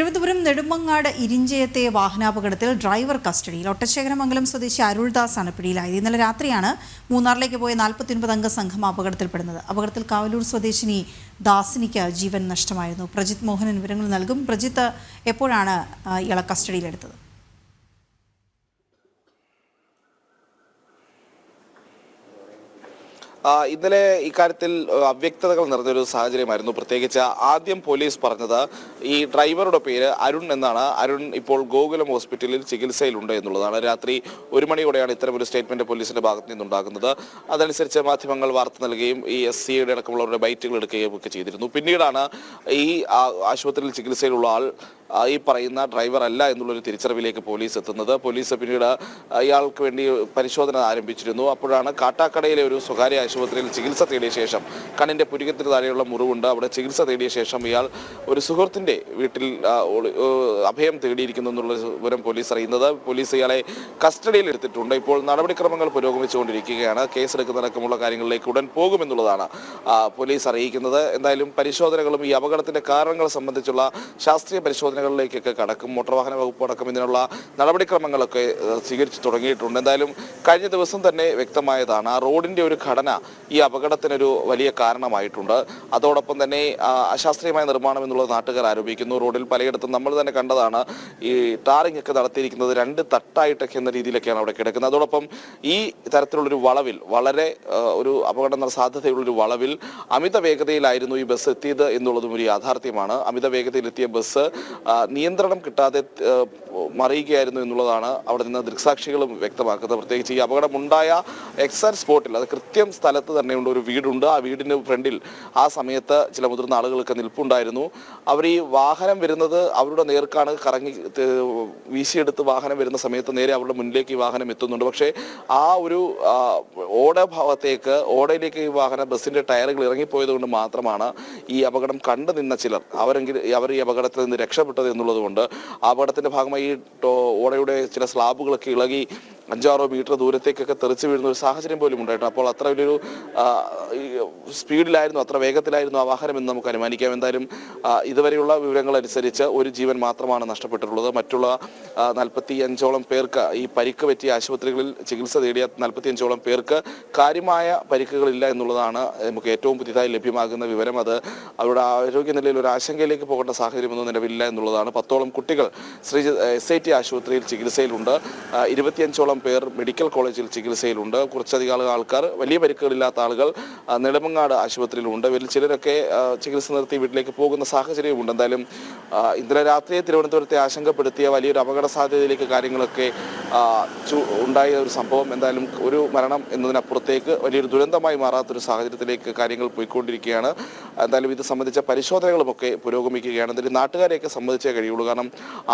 തിരുവനന്തപുരം നെടുമങ്ങാട് ഇരിഞ്ചയത്തെ വാഹനാപകടത്തിൽ ഡ്രൈവർ കസ്റ്റഡിയിൽ. ഒട്ടശേഖരമംഗലം സ്വദേശി അരുൾദാസ് ആണ് പിടിയിലായത്. ഇന്നലെ രാത്രിയാണ് മൂന്നാറിലേക്ക് പോയ നാൽപ്പത്തിയൊൻപത് അംഗ സംഘം അപകടത്തിൽപ്പെടുന്നത്. അപകടത്തിൽ കാവലൂർ സ്വദേശിനി ദാസിനിക്ക് ജീവൻ നഷ്ടമായിരുന്നു. പ്രജിത് മോഹനൻ വിവരങ്ങൾ നൽകും. പ്രജിത്ത് എപ്പോഴാണ് ഇയാളെ കസ്റ്റഡിയിലെടുത്തത്? ഇന്നലെ ഇക്കാര്യത്തിൽ അവ്യക്തതകൾ നിറഞ്ഞൊരു സാഹചര്യമായിരുന്നു. പ്രത്യേകിച്ച് ആദ്യം പോലീസ് പറഞ്ഞത് ഈ ഡ്രൈവറുടെ പേര് അരുൺ എന്നാണ്. അരുൺ ഇപ്പോൾ ഗോകുലം ഹോസ്പിറ്റലിൽ ചികിത്സയിലുണ്ട് എന്നുള്ളതാണ്. രാത്രി ഒരു മണിയോടെയാണ് ഒരു സ്റ്റേറ്റ്മെന്റ് പോലീസിന്റെ ഭാഗത്ത് നിന്നുണ്ടാകുന്നത്. അതനുസരിച്ച് മാധ്യമങ്ങൾ വാർത്ത നൽകുകയും ഈ എസ് സിയുടെ അടക്കമുള്ളവരുടെ ബൈറ്റുകൾ എടുക്കുകയും ഒക്കെ ചെയ്തിരുന്നു. പിന്നീടാണ് ഈ ആശുപത്രിയിൽ ചികിത്സയിലുള്ള ആൾ ഈ പറയുന്ന ഡ്രൈവർ അല്ല എന്നുള്ളൊരു തിരിച്ചറിവിലേക്ക് പോലീസ് എത്തുന്നത്. പോലീസ് പിന്നീട് ഇയാൾക്ക് വേണ്ടി പരിശോധന ആരംഭിച്ചിരുന്നു. അപ്പോഴാണ് കാട്ടാക്കടയിലെ ഒരു സ്വകാര്യ ആശുപത്രിയിൽ ചികിത്സ തേടിയ ശേഷം കണ്ണിന്റെ പുരികത്തിന് താഴെയുള്ള മുറിവുണ്ട്. അവിടെ ചികിത്സ തേടിയ ശേഷം ഇയാൾ ഒരു സുഹൃത്തിന്റെ വീട്ടിൽ അഭയം തേടിയിരിക്കുന്നു എന്നുള്ള വിവരം പോലീസ് അറിയുന്നത്. പോലീസ് ഇയാളെ കസ്റ്റഡിയിൽ എടുത്തിട്ടുണ്ട്. ഇപ്പോൾ നടപടിക്രമങ്ങൾ പുരോഗമിച്ചുകൊണ്ടിരിക്കുകയാണ്. കേസെടുക്കുന്നതടക്കമുള്ള കാര്യങ്ങളിലേക്ക് ഉടൻ പോകുമെന്നുള്ളതാണ് പോലീസ് അറിയിക്കുന്നത്. എന്തായാലും പരിശോധനകളും ഈ അപകടത്തിന്റെ കാരണങ്ങൾ സംബന്ധിച്ചുള്ള ശാസ്ത്രീയ പരിശോധനകളിലേക്കൊക്കെ കടക്കും മോട്ടോർ വാഹന വകുപ്പ് അടക്കം ഇതിനുള്ള നടപടിക്രമങ്ങളൊക്കെ സ്വീകരിച്ചു തുടങ്ങിയിട്ടുണ്ട്. എന്തായാലും കഴിഞ്ഞ ദിവസം തന്നെ വ്യക്തമായതാണ് ആ റോഡിന്റെ ഒരു ഘടന ഈ അപകടത്തിനൊരു വലിയ കാരണമായിട്ടുണ്ട്. അതോടൊപ്പം തന്നെ അശാസ്ത്രീയമായ നിർമ്മാണം എന്നുള്ളത് നാട്ടുകാർ ആരോപിക്കുന്നു. റോഡിൽ പലയിടത്തും നമ്മൾ തന്നെ കണ്ടതാണ് ഈ ടാറിംഗ് ഒക്കെ നടത്തിയിരിക്കുന്നത് രണ്ട് തട്ടായിട്ടൊക്കെ എന്ന രീതിയിലൊക്കെയാണ് അവിടെ കിടക്കുന്നത്. അതോടൊപ്പം ഈ തരത്തിലുള്ളൊരു വളവിൽ വളരെ ഒരു അപകട സാധ്യതയുള്ളൊരു വളവിൽ അമിത വേഗതയിലായിരുന്നു ഈ ബസ് എത്തിയത് എന്നുള്ളതും ഒരു യാഥാർത്ഥ്യമാണ്. അമിത വേഗതയിലെത്തിയ ബസ് നിയന്ത്രണം കിട്ടാതെ മറിയുകയായിരുന്നു എന്നുള്ളതാണ് അവിടെ നിന്ന് ദൃക്സാക്ഷികളും വ്യക്തമാക്കുന്നത്. പ്രത്യേകിച്ച് ഈ അപകടമുണ്ടായ എക്സാക്ട് സ്പോട്ടിൽ അത് കൃത്യം സ്ഥലത്ത് തന്നെയുണ്ട് ഒരു വീടുണ്ട്. ആ വീടിന് ഫ്രണ്ടിൽ ആ സമയത്ത് ചില മുതിർന്ന ആളുകളൊക്കെ നിൽപ്പുണ്ടായിരുന്നു. അവർ ഈ വാഹനം വരുന്നത് അവരുടെ നേർക്കാണ് കറങ്ങി വീശിയെടുത്ത് വാഹനം വരുന്ന സമയത്ത് നേരെ അവരുടെ മുന്നിലേക്ക് ഈ വാഹനം എത്തുന്നുണ്ട്. പക്ഷേ ആ ഒരു ഓട ഭാഗത്തേക്ക് ഓടയിലേക്ക് ഈ വാഹനം ബസ്സിന്റെ ടയറുകൾ ഇറങ്ങിപ്പോയത് കൊണ്ട് മാത്രമാണ് ഈ അപകടം കണ്ടു നിന്ന ചിലർ. അവരെങ്കിൽ അവർ ഈ അപകടത്തിൽ നിന്ന് രക്ഷപ്പെട്ടത് എന്നുള്ളത് കൊണ്ട് ആ അപകടത്തിന്റെ ഭാഗമായി ഓടയുടെ ചില സ്ലാബുകളൊക്കെ ഇളകി അഞ്ചാറോ മീറ്റർ ദൂരത്തേക്കൊക്കെ തെറിച്ച് വീഴുന്ന ഒരു സാഹചര്യം പോലും ഉണ്ടായിട്ടുണ്ട്. അപ്പോൾ അത്ര വലിയൊരു സ്പീഡിലായിരുന്നു അത്ര വേഗത്തിലായിരുന്നു ആ വാഹനം എന്ന് നമുക്ക് അനുമാനിക്കാം. എന്തായാലും ഇതുവരെയുള്ള വിവരങ്ങൾ അനുസരിച്ച് ഒരു ജീവൻ മാത്രമാണ് നഷ്ടപ്പെട്ടിട്ടുള്ളത്. മറ്റുള്ള നാൽപ്പത്തി അഞ്ചോളം പേർക്ക് ഈ പരിക്ക് പറ്റിയ ആശുപത്രികളിൽ ചികിത്സ തേടിയ നാൽപ്പത്തി അഞ്ചോളം പേർക്ക് കാര്യമായ പരിക്കുകളില്ല എന്നുള്ളതാണ് നമുക്ക് ഏറ്റവും പുതിയതായി ലഭ്യമാകുന്ന വിവരം. അത് അവരുടെ ആരോഗ്യനിലയിൽ ഒരു ആശങ്കയിലേക്ക് പോകേണ്ട സാഹചര്യമൊന്നും നിലവിലില്ല എന്നുള്ളതാണ്. പത്തോളം കുട്ടികൾ ശ്രീ എസ് ഐ ടി ആശുപത്രിയിൽ ചികിത്സയിലുണ്ട്. ഇരുപത്തിയഞ്ചോളം പേർ മെഡിക്കൽ കോളേജിൽ ചികിത്സയിലുണ്ട്. കുറച്ചധികം ആൾക്കാർ വലിയ പരിക്കുകളില്ലാത്ത ആളുകൾ നെടുമങ്ങാട് ആശുപത്രിയിലുണ്ട്. ഇവരിൽ ചിലരൊക്കെ ചികിത്സ നിർത്തി വീട്ടിലേക്ക് പോകുന്ന സാഹചര്യമുണ്ട് എന്തായാലും ഇന്നലെ രാത്രി തിരുവനന്തപുരത്തെ ആശങ്കപ്പെടുത്തിയ വലിയൊരു അപകട സാധ്യതയിലേക്ക് കാര്യങ്ങളൊക്കെ ഉണ്ടായ ഒരു സംഭവം. എന്തായാലും ഒരു മരണം എന്നതിനപ്പുറത്തേക്ക് വലിയൊരു ദുരന്തമായി മാറാത്തൊരു സാഹചര്യത്തിലേക്ക് കാര്യങ്ങൾ പോയിക്കൊണ്ടിരിക്കുകയാണ്. എന്തായാലും ഇത് സംബന്ധിച്ച പരിശോധനകളുമൊക്കെ പുരോഗമിക്കുകയാണ്. എന്തായാലും നാട്ടുകാരെയൊക്കെ സംബന്ധിച്ചേ കഴിയുള്ളൂ. കാരണം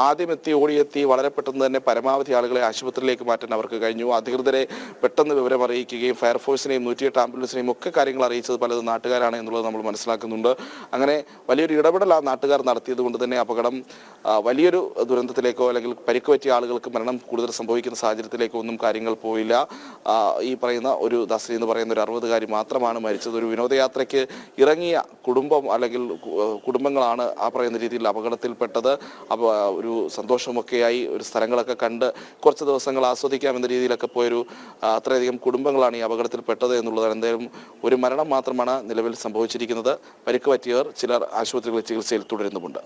ആദ്യം എത്തി ഓടിയെത്തി വളരെ പെട്ടെന്ന് തന്നെ പരമാവധി ആളുകളെ ആശുപത്രിയിലേക്ക് മാറ്റാൻ അവർക്ക് കഴിഞ്ഞു. അധികൃതരെ പെട്ടെന്ന് വിവരം അറിയിക്കുകയും ഫയർഫോഴ്സിനെയും നൂറ്റിയെട്ട് ആംബുലൻസിനെയും ഒക്കെ കാര്യങ്ങൾ അറിയിച്ചത് പലതും നാട്ടുകാരാണ് എന്നുള്ളത് നമ്മൾ മനസ്സിലാക്കുന്നുണ്ട്. അങ്ങനെ വലിയൊരു ഇടപെടൽ ആ നാട്ടുകാർ നടത്തിയത് കൊണ്ട് തന്നെ അപകടം വലിയൊരു ദുരന്തത്തിലേക്കോ അല്ലെങ്കിൽ പരിക്ക് പറ്റിയ ആളുകൾക്ക് മരണം കൂടുതൽ സംഭവിക്കുന്ന സാഹചര്യത്തിലേക്കോ ഒന്നും കാര്യങ്ങൾ പോയില്ല. ഈ പറയുന്ന ഒരു ദാസരി എന്ന് പറയുന്ന ഒരു അറുപതുകാരി മാത്രമാണ് മരിച്ചത്. ഒരു വിനോദയാത്രയ്ക്ക് ഇറങ്ങിയ കുടുംബം അല്ലെങ്കിൽ കുടുംബങ്ങളാണ് ആ പറയുന്ന രീതിയിൽ അപകടത്തിൽപ്പെട്ടത്. ഒരു സന്തോഷമൊക്കെയായി ഒരു സ്ഥലങ്ങളൊക്കെ കണ്ട് കുറച്ച് ദിവസങ്ങൾ ആസ്വദിക്കാമെന്ന രീതിയിലൊക്കെ പോയൊരു അത്രയധികം കുടുംബങ്ങളാണ് ഈ അപകടത്തിൽപ്പെട്ടത് എന്നുള്ളതാണ് എന്തായാലും ഒരു മരണം മാത്രമാണ് നിലവിൽ സംഭവിച്ചിരിക്കുന്നത്. പരിക്ക് പറ്റിയവർ ചിലർ ആശുപത്രികളിൽ ചികിത്സയിൽ തുടരുന്നുമുണ്ട്.